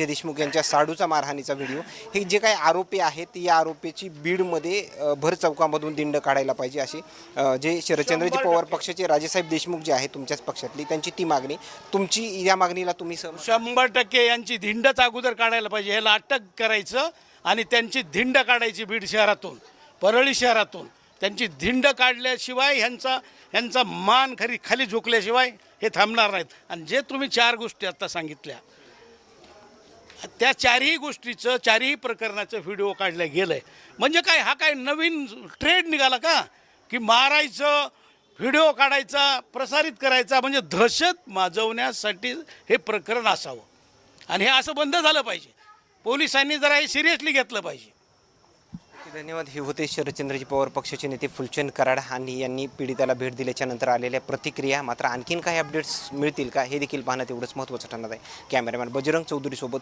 देशमुख यांच्या साडूचा मारहाणीचा व्हिडिओ. हे जे काही आरोपी आहेत या आरोपीची बीडमध्ये भर चौकामधून दिंड काढायला पाहिजे अशी जे शरदचंद्रजी पवार पक्षाचे राजेसाहेब देशमुख जे आहेत तुमच्याच पक्षातली त्यांची ती मागणी. तुमची या मागणीला तुम्ही शंभर टक्के यांची धिंडच अगोदर काढायला पाहिजे. ह्याला अटक करायचं आणि त्यांची धिंड काढायची बीड शहरातून परळी शहरातून. त्यांची धिंड काढल्याशिवाय ह्यांचा ह्यांचा मान खरी खाली झुकल्याशिवाय हे थांबणार नाहीत. आणि जे तुम्ही चार गोष्टी आत्ता सांगितल्या त्या चारही गोष्टीचं चारही प्रकरणाचं व्हिडिओ काढलं गेलं आहे म्हणजे काय हा काय नवीन ट्रेड निघाला का? की मारायचं व्हिडिओ काढायचा प्रसारित करायचा म्हणजे दहशत माजवण्यासाठी हे प्रकरण असावं. आणि हे असं बंद झालं पाहिजे. पोलिसांनी जरा हे सिरियसली घेतलं पाहिजे. धन्यवाद. हे होते शरदचंद्रजी पवार पक्षाचे नेते फुलचंद कराड. आणि यांनी पीडिताला भेट दिल्याच्या नंतर आलेल्या प्रतिक्रिया मात्र आणखीन काही अपडेट्स मिळतील का हे देखील पाहणं तेवढंच महत्त्वाचं ठरणार आहे. कॅमेरामॅन बजरंग चौधरीसोबत